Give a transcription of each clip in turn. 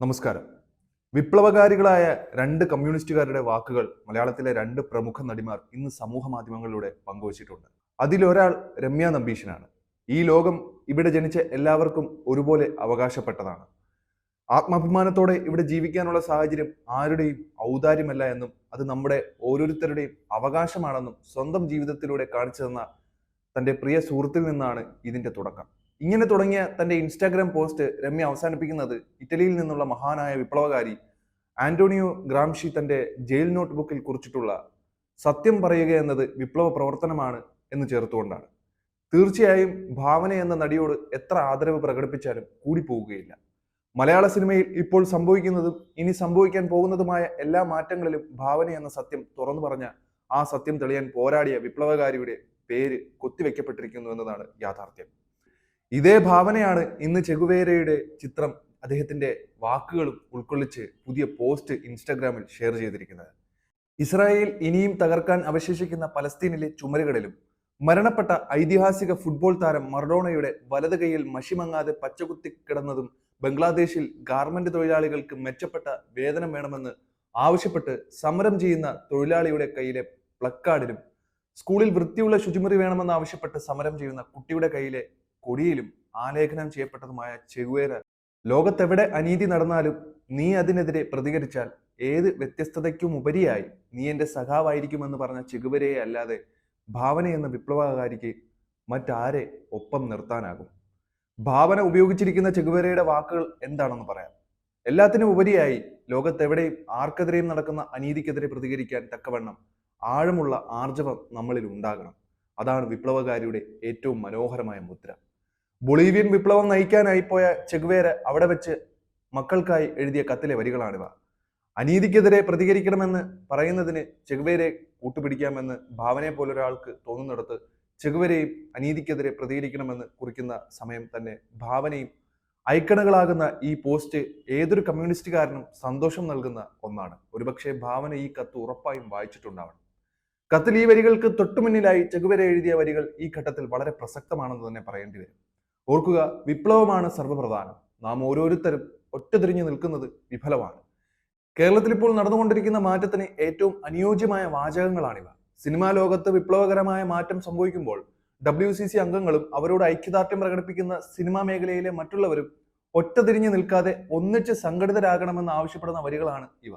നമസ്കാരം. വിപ്ലവകാരികളായ രണ്ട് കമ്മ്യൂണിസ്റ്റുകാരുടെ വാക്കുകൾ മലയാളത്തിലെ രണ്ട് പ്രമുഖ നടിമാർ ഇന്ന് സമൂഹ മാധ്യമങ്ങളിലൂടെ പങ്കുവച്ചിട്ടുണ്ട്. അതിലൊരാൾ രമ്യ നമ്പീശനാണ്. ഈ ലോകം ഇവിടെ ജനിച്ച എല്ലാവർക്കും ഒരുപോലെ അവകാശപ്പെട്ടതാണ്. ആത്മാഭിമാനത്തോടെ ഇവിടെ ജീവിക്കാനുള്ള സാഹചര്യം ആരുടെയും ഔദാര്യമല്ല എന്നും അത് നമ്മുടെ ഓരോരുത്തരുടെയും അവകാശമാണെന്നും സ്വന്തം ജീവിതത്തിലൂടെ കാണിച്ചു തന്ന തന്റെ പ്രിയ സുഹൃത്തിൽ നിന്നാണ് ഇതിന്റെ തുടക്കം. ഇങ്ങനെ തുടങ്ങിയ തന്റെ ഇൻസ്റ്റാഗ്രാം പോസ്റ്റ് രമ്യ അവസാനിപ്പിക്കുന്നത് ഇറ്റലിയിൽ നിന്നുള്ള മഹാനായ വിപ്ലവകാരി ആന്റോണിയോ ഗ്രാംഷി തന്റെ ജയിൽ നോട്ട് ബുക്കിൽ കുറിച്ചിട്ടുള്ള സത്യം പറയുക എന്നത് വിപ്ലവ പ്രവർത്തനമാണ് എന്ന് ചേർത്തുകൊണ്ടാണ്. തീർച്ചയായും ഭാവന എന്ന നടിയോട് എത്ര ആദരവ് പ്രകടിപ്പിച്ചാലും കൂടിപ്പോവുകയില്ല മലയാള സിനിമയിൽ ഇപ്പോൾ സംഭവിക്കുന്നതും ഇനി സംഭവിക്കാൻ പോകുന്നതുമായ എല്ലാ മാറ്റങ്ങളിലും ഭാവന എന്ന സത്യം തുറന്നു പറഞ്ഞ ആ സത്യം തെളിയാൻ പോരാടിയ വിപ്ലവകാരിയുടെ പേര് കൊത്തിവെക്കപ്പെട്ടിരിക്കുന്നു എന്നതാണ് യാഥാർത്ഥ്യം. ഇതേ ഭാവനയാണ് ഇന്ന് ചെഗുവേരയുടെ ചിത്രം അദ്ദേഹത്തിന്റെ വാക്കുകളും ഉൾക്കൊള്ളിച്ച് പുതിയ പോസ്റ്റ് ഇൻസ്റ്റാഗ്രാമിൽ ഷെയർ ചെയ്തിരിക്കുന്നത്. ഇസ്രായേൽ ഇനിയും തകർക്കാൻ അവശേഷിക്കുന്ന പലസ്തീനിലെ ചുമരുകളിലും മരണപ്പെട്ട ഐതിഹാസിക ഫുട്ബോൾ താരം മറഡോണയുടെ വലത് കൈയിൽ മഷിമങ്ങാതെ പച്ചകുത്തി കിടന്നതും ബംഗ്ലാദേശിൽ ഗാർമെന്റ് തൊഴിലാളികൾക്ക് മെച്ചപ്പെട്ട വേതനം വേണമെന്ന് ആവശ്യപ്പെട്ട് സമരം ചെയ്യുന്ന തൊഴിലാളിയുടെ കയ്യിലെ പ്ലക്കാർഡിലും സ്കൂളിൽ വൃത്തിയുള്ള ശുചിമുറി വേണമെന്ന് ആവശ്യപ്പെട്ട് സമരം ചെയ്യുന്ന കുട്ടിയുടെ കയ്യിലെ കൊടിയിലും ആലേഖനം ചെയ്യപ്പെട്ടതുമായ ചെഗുവേര ലോകത്തെവിടെ അനീതി നടന്നാലും നീ അതിനെതിരെ പ്രതികരിച്ചാൽ ഏത് വ്യത്യസ്തതയ്ക്കും ഉപരിയായി നീ എന്റെ സഖാവായിരിക്കുമെന്ന് പറഞ്ഞ ചെഗുവരയെ അല്ലാതെ ഭാവന എന്ന വിപ്ലവകാരിക്ക് മറ്റാരെ ഒപ്പം നിർത്താനാകും? ഭാവന ഉപയോഗിച്ചിരിക്കുന്ന ചെഗുവരയുടെ വാക്കുകൾ എന്താണെന്ന് പറയാം. എല്ലാത്തിനും ഉപരിയായി ലോകത്തെവിടെയും ആർക്കെതിരെയും നടക്കുന്ന അനീതിക്കെതിരെ പ്രതികരിക്കാൻ തക്കവണ്ണം ആഴമുള്ള ആർജവം നമ്മളിൽ ഉണ്ടാകണം. അതാണ് വിപ്ലവകാരിയുടെ ഏറ്റവും മനോഹരമായ മുദ്ര. ബൊളീവിയൻ വിപ്ലവം നയിക്കാനായി പോയ ചെഗ്വേര അവിടെ വെച്ച് മക്കൾക്കായി എഴുതിയ കത്തിലെ വരികളാണിവ. അനീതിക്കെതിരെ പ്രതികരിക്കണമെന്ന് പറയുന്നതിന് ചെഗ്വേരെ കൂട്ടുപിടിക്കാമെന്ന് ഭാവനയെ പോലൊരാൾക്ക് തോന്നുന്നിടത്ത് ചെഗുവരെയും അനീതിക്കെതിരെ പ്രതികരിക്കണമെന്ന് കുറിക്കുന്ന സമയം തന്നെ ഭാവനയും ഐക്കണുകളാകുന്ന ഈ പോസ്റ്റ് ഏതൊരു കമ്മ്യൂണിസ്റ്റുകാരനും സന്തോഷം നൽകുന്ന ഒന്നാണ്. ഒരുപക്ഷെ ഭാവന ഈ കത്ത് ഉറപ്പായും വായിച്ചിട്ടുണ്ടാവണം. കത്തിൽ ഈ വരികൾക്ക് തൊട്ടുമുന്നിലായി ചെഗുവരെ എഴുതിയ വരികൾ ഈ ഘട്ടത്തിൽ വളരെ പ്രസക്തമാണെന്ന് തന്നെ പറയേണ്ടി വരും. ഓർക്കുക വിപ്ലവമാണ് സർവപ്രധാനം നാം ഓരോരുത്തരും ഒറ്റതിരിഞ്ഞു നിൽക്കുന്നത് വിഫലമാണ്. കേരളത്തിൽ ഇപ്പോൾ നടന്നുകൊണ്ടിരിക്കുന്ന മാറ്റത്തിന് ഏറ്റവും അനുയോജ്യമായ വാചകങ്ങളാണിവ. സിനിമാ ലോകത്ത് വിപ്ലവകരമായ മാറ്റം സംഭവിക്കുമ്പോൾ ഡബ്ല്യു സി സി അംഗങ്ങളും അവരോട് ഐക്യദാർഢ്യം പ്രകടിപ്പിക്കുന്ന സിനിമാ മേഖലയിലെ മറ്റുള്ളവരും ഒറ്റതിരിഞ്ഞു നിൽക്കാതെ ഒന്നിച്ച് സംഘടിതരാകണമെന്ന് ആവശ്യപ്പെടുന്ന വരികളാണ് ഇവ.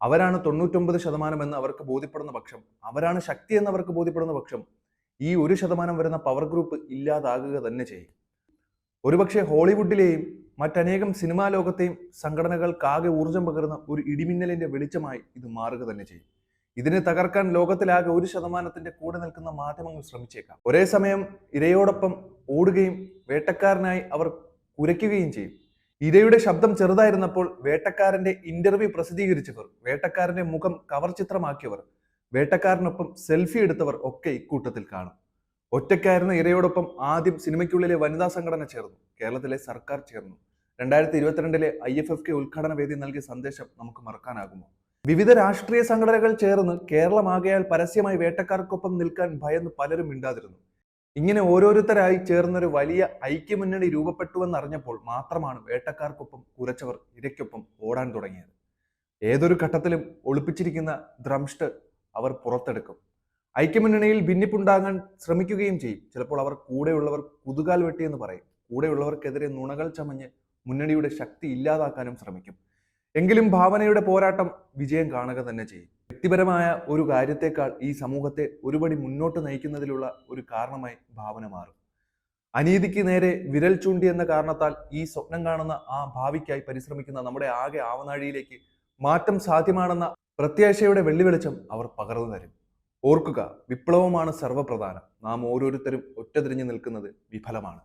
അവരാണ് തൊണ്ണൂറ്റൊമ്പത് ശതമാനം എന്ന് അവർക്ക് ബോധ്യപ്പെടുന്ന പക്ഷം അവരാണ് ശക്തി എന്ന് അവർക്ക് ബോധ്യപ്പെടുന്ന പക്ഷം ഈ ഒരു ശതമാനം വരുന്ന പവർ ഗ്രൂപ്പ് ഇല്ലാതാകുക തന്നെ ചെയ്യും. ഒരുപക്ഷെ ഹോളിവുഡിലെയും മറ്റനേകം സിനിമാ ലോകത്തെയും സംഘടനകൾക്കാകെ ഊർജം പകരുന്ന ഒരു ഇടിമിന്നലിന്റെ വെളിച്ചമായി ഇത് മാറുക തന്നെ ചെയ്യും. ഇതിനെ തകർക്കാൻ ലോകത്തിലാകെ ഒരു ശതമാനത്തിന്റെ കൂടെ നിൽക്കുന്ന മാധ്യമങ്ങൾ ശ്രമിച്ചേക്കാം. ഒരേ സമയം ഇരയോടൊപ്പം ഓടുകയും വേട്ടക്കാരനായി അവർ കുരയ്ക്കുകയും ചെയ്യും. ഇരയുടെ ശബ്ദം ചെറുതായിരുന്നപ്പോൾ വേട്ടക്കാരന്റെ ഇന്റർവ്യൂ പ്രസിദ്ധീകരിച്ചവർ വേട്ടക്കാരന്റെ മുഖം കവർ ചിത്രമാക്കിയവർ വേട്ടക്കാരനൊപ്പം സെൽഫി എടുത്തവർ ഒക്കെ ഇക്കൂട്ടത്തിൽ കാണും. ഒറ്റയ്ക്കായിരുന്ന ഇരയോടൊപ്പം ആദ്യം സിനിമയ്ക്കുള്ളിലെ വനിതാ സംഘടന ചേർന്നു കേരളത്തിലെ സർക്കാർ ചേർന്നു. രണ്ടായിരത്തി ഇരുപത്തിരണ്ടിലെ ഐ എഫ് എഫ് കെ ഉദ്ഘാടന വേദി നൽകിയ സന്ദേശം നമുക്ക് മറക്കാനാകുമോ? വിവിധ രാഷ്ട്രീയ സംഘടനകൾ ചേർന്ന് കേരളമാകയാൽ പരസ്യമായി വേട്ടക്കാർക്കൊപ്പം നിൽക്കാൻ ഭയന്ന് പലരും മിണ്ടാതിരുന്നു. ഇങ്ങനെ ഓരോരുത്തരായി ചേർന്നൊരു വലിയ ഐക്യമുന്നണി രൂപപ്പെട്ടുവെന്നറിഞ്ഞപ്പോൾ മാത്രമാണ് വേട്ടക്കാർക്കൊപ്പം കുരച്ചവർ ഇരയ്ക്കൊപ്പം ഓടാൻ തുടങ്ങിയത്. ഏതൊരു ഘട്ടത്തിലും ഒളിപ്പിച്ചിരിക്കുന്ന ദ്രംഷ്ട് അവർ പുറത്തെടുക്കും. ഐക്യമുന്നണിയിൽ ഭിന്നിപ്പുണ്ടാകാൻ ശ്രമിക്കുകയും ചെയ്യും. ചിലപ്പോൾ അവർ കൂടെയുള്ളവർ കുതുകാൽ വെട്ടിയെന്ന് പറയും. കൂടെയുള്ളവർക്കെതിരെ നുണകൾ ചമഞ്ഞ് മുന്നണിയുടെ ശക്തി ഇല്ലാതാക്കാനും ശ്രമിക്കും. എങ്കിലും ഭാവനയുടെ പോരാട്ടം വിജയം കാണുക തന്നെ ചെയ്യും. വ്യക്തിപരമായ ഒരു കാര്യത്തെക്കാൾ ഈ സമൂഹത്തെ ഒരുപടി മുന്നോട്ട് നയിക്കുന്നതിലുള്ള ഒരു കാരണമായി ഭാവന മാറും. അനീതിക്ക് നേരെ വിരൽ ചൂണ്ടി എന്ന കാരണത്താൽ ഈ സ്വപ്നം കാണുന്ന ആ ഭാവിക്കായി പരിശ്രമിക്കുന്ന നമ്മുടെ ആകെ ആവനാഴിയിലേക്ക് മാറ്റം സാധ്യമാണെന്ന പ്രത്യാശയുടെ വെള്ളി വെളിച്ചം അവർ പകർന്നു തരും. ഓർക്കുക വിപ്ലവമാണ് സർവപ്രധാനം നാം ഓരോരുത്തരും ഒറ്റതിരിഞ്ഞു നിൽക്കുന്നത് വിഫലമാണ്.